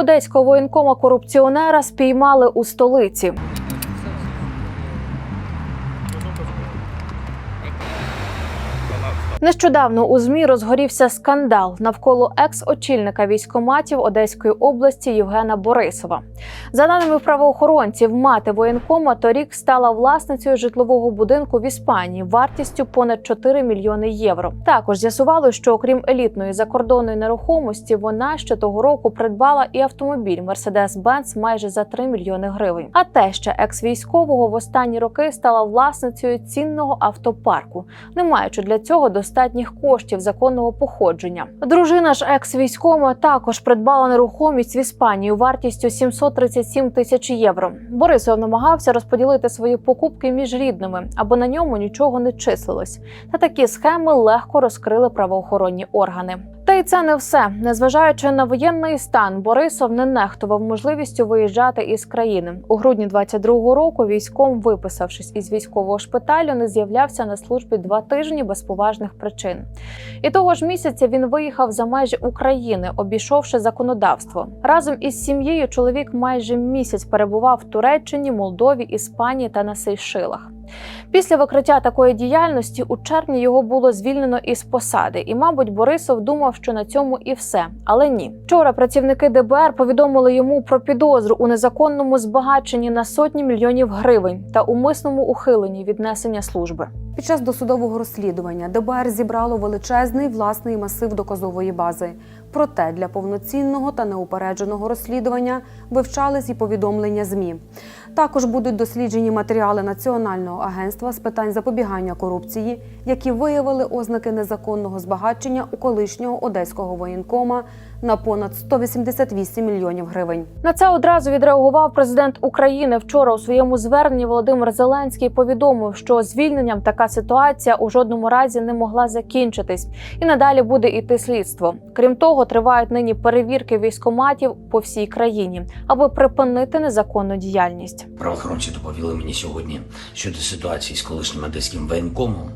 Одеського воєнкома корупціонера спіймали у столиці. Нещодавно у змі розгорівся скандал навколо екс-очільника військоматів Одеської області Євгена Борисова. За даними правоохоронців, мати воєнкома торік стала власницею житлового будинку в Іспанії вартістю понад 4 мільйони євро. Також з'ясувало, що окрім елітної закордонної нерухомості, вона ще того року придбала і автомобіль Mercedes-Benz майже за 3 мільйони гривень. А те ще екс-військового в останні роки стала власницею цінного автопарку, не маючи для цього достатніх коштів законного походження. Дружина ж екс-військома також придбала нерухомість в Іспанії вартістю 737 тисяч євро. Борисов намагався розподілити свої покупки між рідними, аби на ньому нічого не числилось. Та такі схеми легко розкрили правоохоронні органи. Й це не все. Незважаючи на воєнний стан, Борисов не нехтував можливістю виїжджати із країни. У грудні 22-го року військом, виписавшись із військового шпиталю, не з'являвся на службі два тижні без поважних причин. І того ж місяця він виїхав за межі України, обійшовши законодавство. Разом із сім'єю чоловік майже місяць перебував в Туреччині, Молдові, Іспанії та на Сейшилах. Після викриття такої діяльності у червні його було звільнено із посади, і, мабуть, Борисов думав, що на цьому і все. Але ні. Вчора працівники ДБР повідомили йому про підозру у незаконному збагаченні на сотні мільйонів гривень та умисному ухиленні від несення служби. Під час досудового розслідування ДБР зібрало величезний власний масив доказової бази. Проте для повноцінного та неупередженого розслідування вивчались і повідомлення ЗМІ. Також будуть досліджені матеріали Національного агентства з питань запобігання корупції, які виявили ознаки незаконного збагачення у колишнього одеського воєнкома на понад 188 мільйонів гривень. На це одразу відреагував президент України. Вчора у своєму зверненні Володимир Зеленський повідомив, що звільненням така ситуація у жодному разі не могла закінчитись, і надалі буде іти слідство. Крім того, тривають нині перевірки військоматів по всій країні, аби припинити незаконну діяльність. Правоохоронці доповіли мені сьогодні щодо ситуації з колишнім одеським воєнкомом.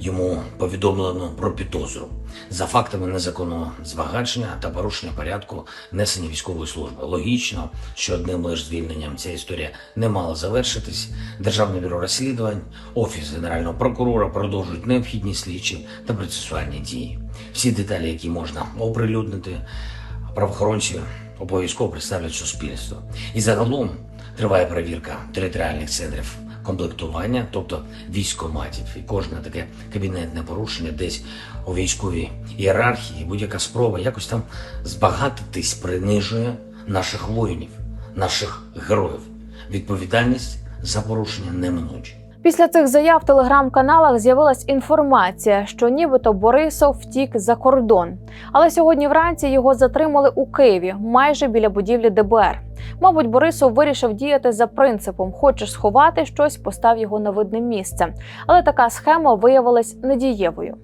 Йому повідомлено про підозру за фактами незаконного збагачення та порушення порядку несення військової служби. Логічно, що одним лише звільненням ця історія не мала завершитись. Державне бюро розслідувань, офіс генерального прокурора продовжують необхідні слідчі та процесуальні дії. Всі деталі, які можна оприлюднити, правоохоронці обов'язково представлять суспільство. І загалом триває перевірка територіальних центрів комплектування, тобто військоматів, і кожне таке кабінетне порушення десь у військовій ієрархії, будь-яка спроба якось там збагатитись принижує наших воїнів, наших героїв. Відповідальність за порушення неминуча. Після цих заяв в телеграм-каналах з'явилась інформація, що нібито Борисов втік за кордон. Але сьогодні вранці його затримали у Києві, майже біля будівлі ДБР. Мабуть, Борисов вирішив діяти за принципом: хочеш сховати щось, постав його на видне місце. Але така схема виявилась недієвою.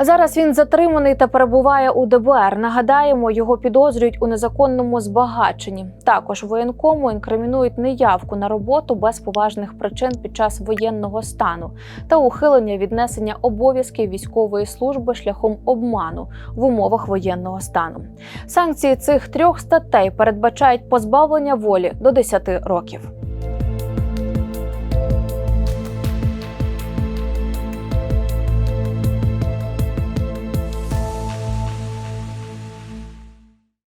Зараз він затриманий та перебуває у ДБР. Нагадаємо, його підозрюють у незаконному збагаченні. Також воєнкому інкримінують неявку на роботу без поважних причин під час воєнного стану та ухилення від несення обов'язків військової служби шляхом обману в умовах воєнного стану. Санкції цих трьох статей передбачають позбавлення волі до 10 років.